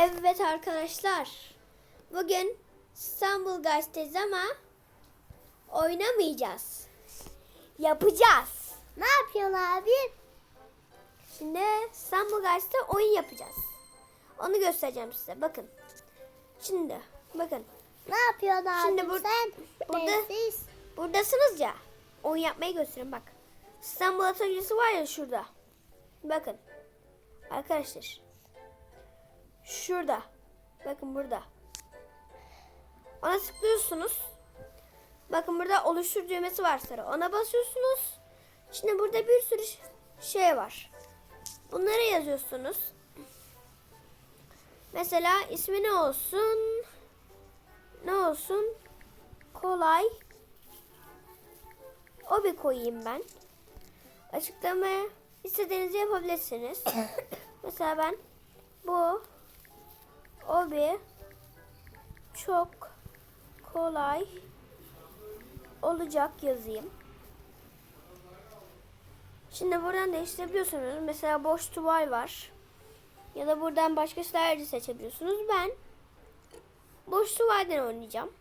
Evet arkadaşlar. Bugün İstanbul Gazetesi ama oynamayacağız. Yapacağız. Ne yapıyorsun abi? Şimdi İstanbul Gazete oyun yapacağız. Onu göstereceğim size. Bakın. Şimdi bakın. Ne yapıyorsun abi Şimdi bur- sen? burada- Bensiz. Buradasınız ya. Oyun yapmayı göstereyim bak. İstanbul Atölyesi var ya şurada. Bakın. Arkadaşlar. Şurada. Bakın burada. Ona tıklıyorsunuz. Bakın burada oluştur düğmesi var sarı. Ona basıyorsunuz. Şimdi burada bir sürü şey var. Bunları yazıyorsunuz. Mesela ismi ne olsun? Ne olsun? Kolay. O bir koyayım ben. Açıklamaya istediğinizi yapabilirsiniz. Mesela ben bu o bir çok kolay olacak yazayım. Şimdi buradan değiştirebiliyorsunuz. Mesela boş tuval var. Ya da buradan başka de seçebiliyorsunuz. Ben boş tuvalden oynayacağım.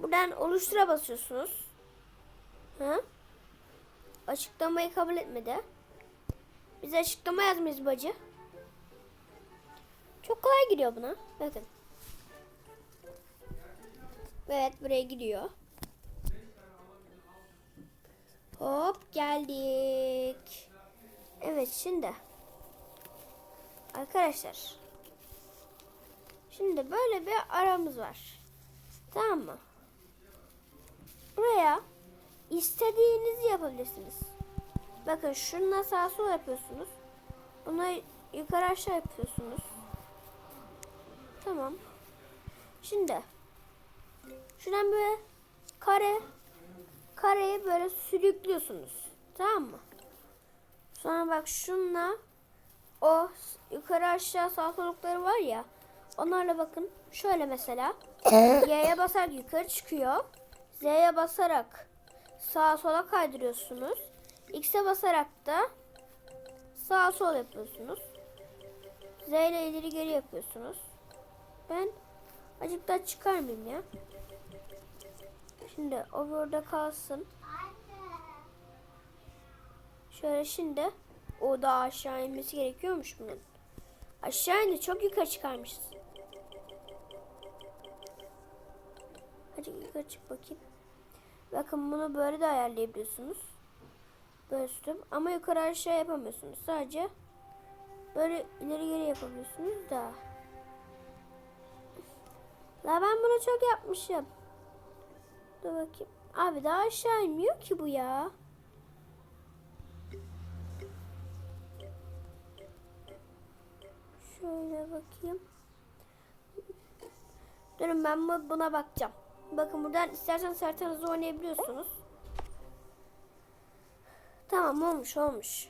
Buradan oluştura basıyorsunuz. Hı? Açıklamayı kabul etmedi. Bize açıklama yazmış bacı. Çok kolay giriyor buna. Bakın. Evet buraya gidiyor. Hop geldik. Evet şimdi. Arkadaşlar. Şimdi böyle bir aramız var. Tamam mı? Buraya istediğinizi yapabilirsiniz. Bakın şununla sağ sol yapıyorsunuz. Buna yukarı aşağı yapıyorsunuz. Tamam. Şimdi şuradan böyle kare kareyi böyle sürüklüyorsunuz. Tamam mı? Sonra bak şunla o yukarı aşağı sağ solukları var ya onlarla bakın şöyle mesela Y'ye basarak yukarı çıkıyor. Z'ye basarak sağa sola kaydırıyorsunuz. X'e basarak da sağa sol yapıyorsunuz. Z ile ileri geri yapıyorsunuz. Ben azıcık daha çıkarmayayım ya. Şimdi o burada kalsın. Şöyle şimdi o da aşağı inmesi gerekiyormuş bunun. Aşağı indi çok yukarı çıkarmışız. Hadi yukarı çık bakayım. Bakın bunu böyle de ayarlayabiliyorsunuz. Böyle tutup ama yukarı aşağı yapamıyorsunuz. Sadece böyle ileri geri yapabiliyorsunuz da. La ben bunu çok yapmışım. Dur bakayım. Abi daha aşağı inmiyor ki bu ya. Şöyle bakayım. Durun ben bu- buna bakacağım. Bakın buradan isterseniz haritanızı oynayabiliyorsunuz. Tamam olmuş olmuş.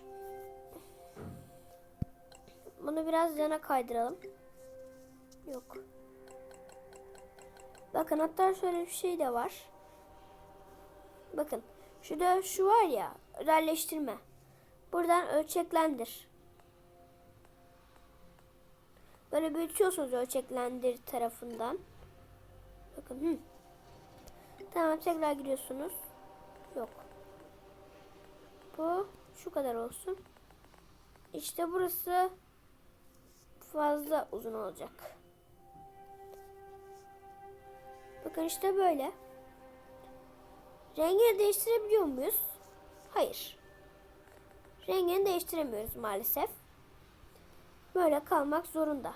Bunu biraz yana kaydıralım. Yok. Bakın hatta şöyle bir şey de var. Bakın şurada şu var ya özelleştirme. Buradan ölçeklendir. Böyle büyütüyorsunuz ölçeklendir tarafından. Bakın. Hı. Tamam tekrar giriyorsunuz. Yok. Bu şu kadar olsun. İşte burası fazla uzun olacak. Bakın işte böyle. Rengini değiştirebiliyor muyuz? Hayır. Rengini değiştiremiyoruz maalesef. Böyle kalmak zorunda.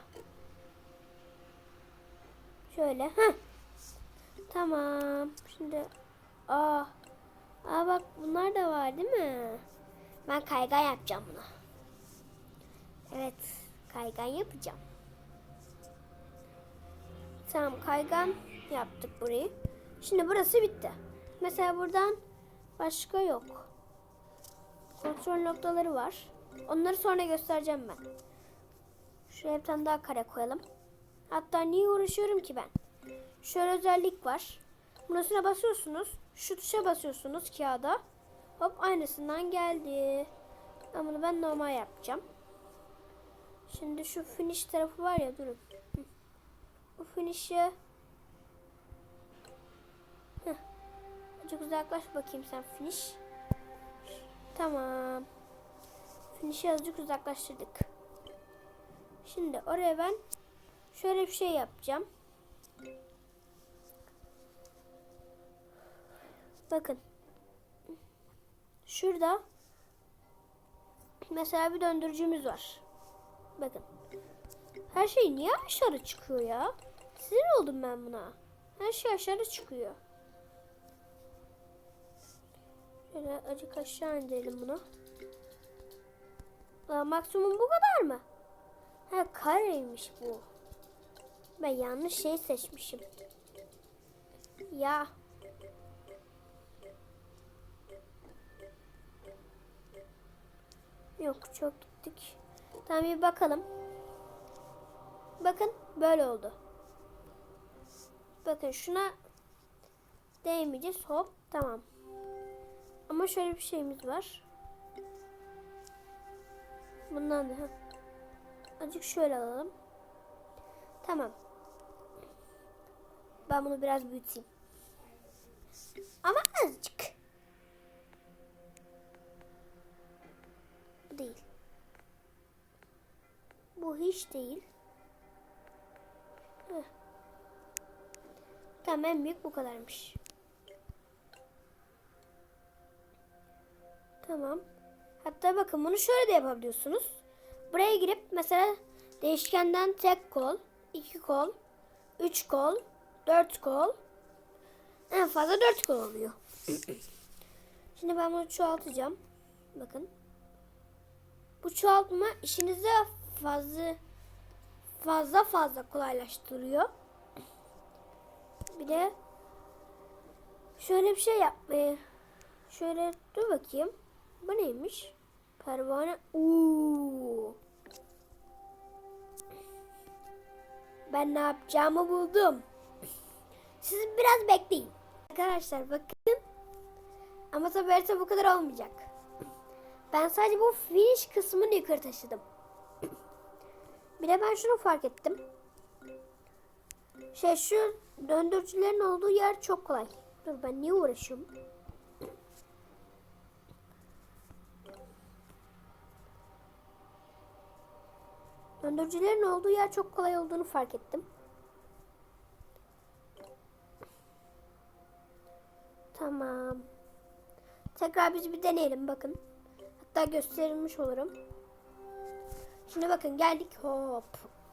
Şöyle. Heh. Tamam. Şimdi aa, aa bak bunlar da var değil mi? Ben kaygan yapacağım buna. Evet, kaygan yapacağım. Tamam, kaygan yaptık burayı. Şimdi burası bitti. Mesela buradan başka yok. Kontrol noktaları var. Onları sonra göstereceğim ben. Şuraya bir tane daha kare koyalım. Hatta niye uğraşıyorum ki ben? Şöyle özellik var. Burasına basıyorsunuz. Şu tuşa basıyorsunuz kağıda. Hop aynısından geldi. Ama bunu ben normal yapacağım. Şimdi şu finish tarafı var ya durun. Bu finish'e Azıcık uzaklaş bakayım sen finish. Tamam. Finish'i azıcık uzaklaştırdık. Şimdi oraya ben şöyle bir şey yapacağım. Bakın. Şurada mesela bir döndürücümüz var. Bakın. Her şey niye aşağı çıkıyor ya? Sinir oldum ben buna. Her şey aşağı çıkıyor. Şöyle acık aşağı indirelim bunu. Aa, maksimum bu kadar mı? Ha kareymiş bu. Ben yanlış şey seçmişim. Ya. Yok çok gittik. Tamam bir bakalım. Bakın böyle oldu. Bakın şuna değmeyeceğiz. Hop tamam. Ama şöyle bir şeyimiz var. Bundan da. Azıcık şöyle alalım. Tamam. Ben bunu biraz büyüteyim. Ama azıcık. Bu değil. Bu hiç değil. Heh. Tamam en büyük bu kadarmış. Tamam. Hatta bakın bunu şöyle de yapabiliyorsunuz. Buraya girip mesela değişkenden tek kol, iki kol, üç kol, dört kol, en fazla dört kol oluyor. Şimdi ben bunu çoğaltacağım. Bakın. Bu çoğaltma işinizi fazla fazla fazla kolaylaştırıyor. Bir de şöyle bir şey yapmayı şöyle dur bakayım. Bu neymiş? Pervane. Uuu. Ben ne yapacağımı buldum. Siz biraz bekleyin. Arkadaşlar bakın. Ama tabii harita bu kadar olmayacak. Ben sadece bu finish kısmını yukarı taşıdım. Bir de ben şunu fark ettim. Şey şu döndürücülerin olduğu yer çok kolay. Dur ben niye uğraşıyorum? Döndürücülerin olduğu yer çok kolay olduğunu fark ettim. Tamam. Tekrar biz bir deneyelim bakın. Hatta gösterilmiş olurum. Şimdi bakın geldik hop.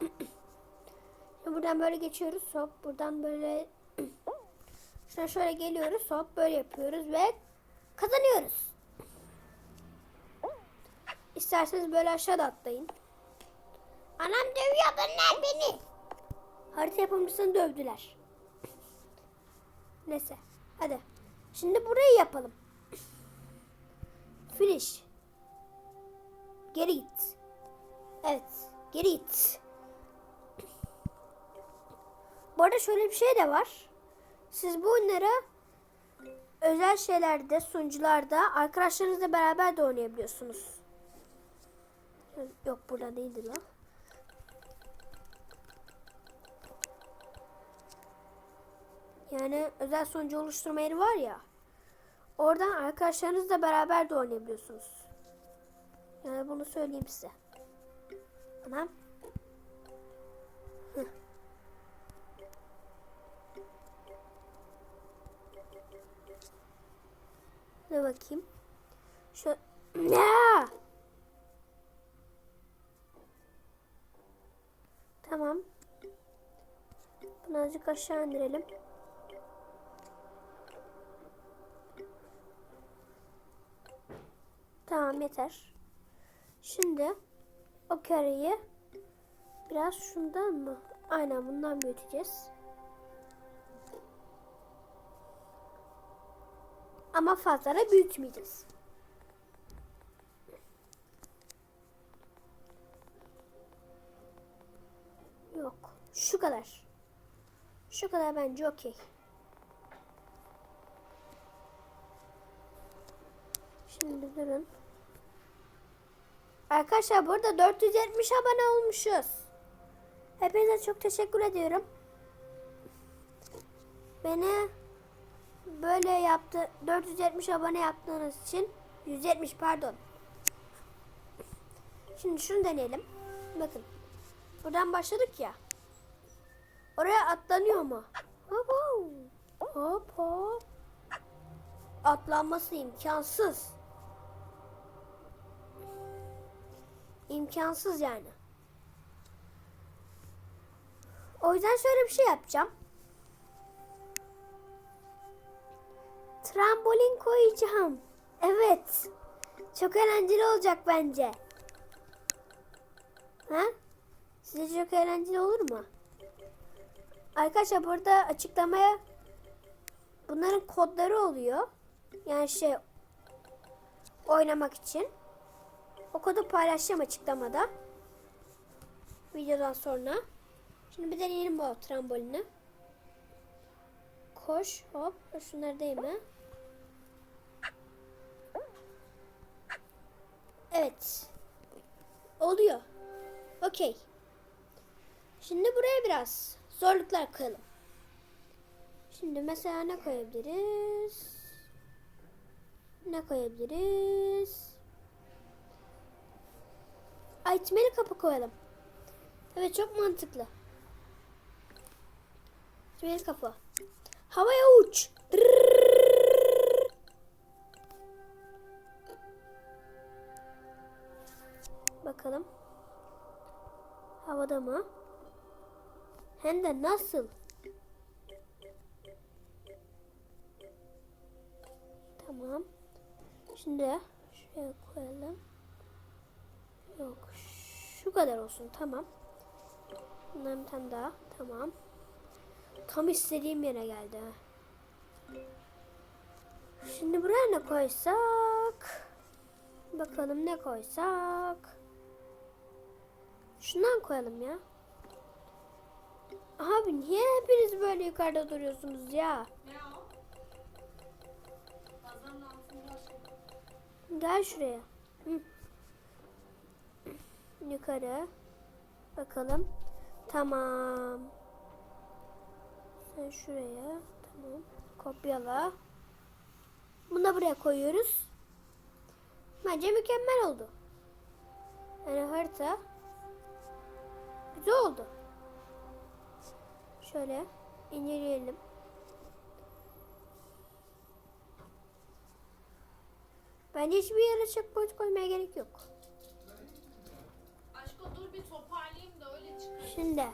Şimdi buradan böyle geçiyoruz hop. Buradan böyle şuna şöyle geliyoruz hop böyle yapıyoruz ve kazanıyoruz. İsterseniz böyle aşağıda atlayın. Anam dövüyor bunlar beni. Harita yapımcısını dövdüler. Neyse. Hadi. Şimdi burayı yapalım. Finish. Geri git. Evet. Geri git. Bu arada şöyle bir şey de var. Siz bu oyunlara özel şeylerde, sunucularda arkadaşlarınızla beraber de oynayabiliyorsunuz. Yok burada değildi lan. Yani özel sunucu oluşturma yeri var ya. Oradan arkadaşlarınızla beraber de oynayabiliyorsunuz. Yani bunu söyleyeyim size. Anam. Hıh. Ne bakayım. Şu ya. Tamam. Bunu azıcık aşağı indirelim. Tamam yeter. Şimdi o kareyi biraz şundan mı? Aynen bundan büyüteceğiz. Ama fazla da büyütmeyeceğiz. Yok. Şu kadar. Şu kadar bence okey. Şimdi durun. Arkadaşlar burada 470 abone olmuşuz. Hepinize çok teşekkür ediyorum. Beni böyle yaptı 470 abone yaptığınız için 170 pardon. Şimdi şunu deneyelim. Bakın. Buradan başladık ya. Oraya atlanıyor mu? Hop hop. Atlanması imkansız. İmkansız yani. O yüzden şöyle bir şey yapacağım. Trambolin koyacağım. Evet. Çok eğlenceli olacak bence. Ha? Size çok eğlenceli olur mu? Arkadaşlar burada açıklamaya bunların kodları oluyor. Yani şey oynamak için. O kodu paylaşacağım açıklamada. Videodan sonra. Şimdi bir deneyelim bu trambolini. Koş hop. Şunları değme. Evet. Oluyor. Okey. Şimdi buraya biraz zorluklar koyalım. Şimdi mesela ne koyabiliriz? Ne koyabiliriz? İtmeli kapı koyalım. Evet çok mantıklı. İtmeli kapı. Havaya uç. Dırrrr. Bakalım. Havada mı? Hem de nasıl? Tamam. Şimdi şuraya koyalım. Yok. Şu kadar olsun. Tamam. Bundan bir tane daha. Tamam. Tam istediğim yere geldi. Şimdi buraya ne koysak? Bakalım ne koysak? Şundan koyalım ya. Abi niye hepiniz böyle yukarıda duruyorsunuz ya? Şey. Gel şuraya. Hı. Yukarı. Bakalım. Tamam. Sen şuraya. Tamam. Kopyala. Bunu da buraya koyuyoruz. Bence mükemmel oldu. Yani harita güzel oldu. Şöyle inceleyelim. Bence hiçbir yere checkpoint koymaya gerek yok. Dur bir toparlayayım da öyle çıkar. Şimdi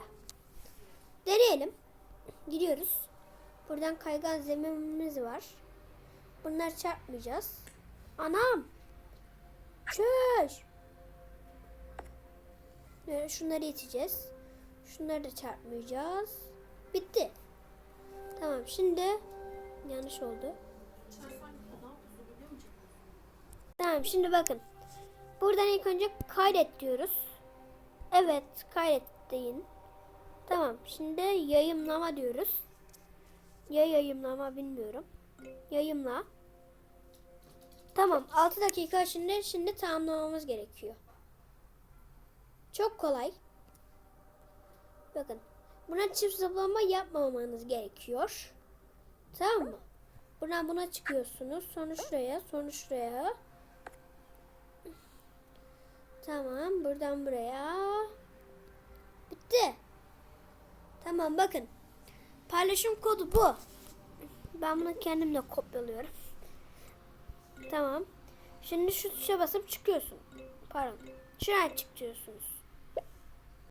deneyelim. Gidiyoruz. Buradan kaygan zeminimiz var. Bunları çarpmayacağız. Anam. Çöş. Böyle şunları iteceğiz. Şunları da çarpmayacağız. Bitti. Tamam şimdi yanlış oldu. Tamam şimdi bakın. Buradan ilk önce kaydet diyoruz. Evet kaydet deyin. Tamam şimdi yayımlama diyoruz. Ya yayımlama bilmiyorum. Yayımla. Tamam 6 dakika içinde şimdi tamamlamamız gerekiyor. Çok kolay. Bakın. Buna çift zıplama yapmamanız gerekiyor. Tamam mı? Buradan buna çıkıyorsunuz. Sonra şuraya, sonra şuraya. Tamam, buradan buraya. Bitti. Tamam, bakın. Paylaşım kodu bu. Ben bunu kendim de kopyalıyorum. Tamam. Şimdi şu tuşa basıp çıkıyorsun. Pardon. Şuraya çıkıyorsunuz.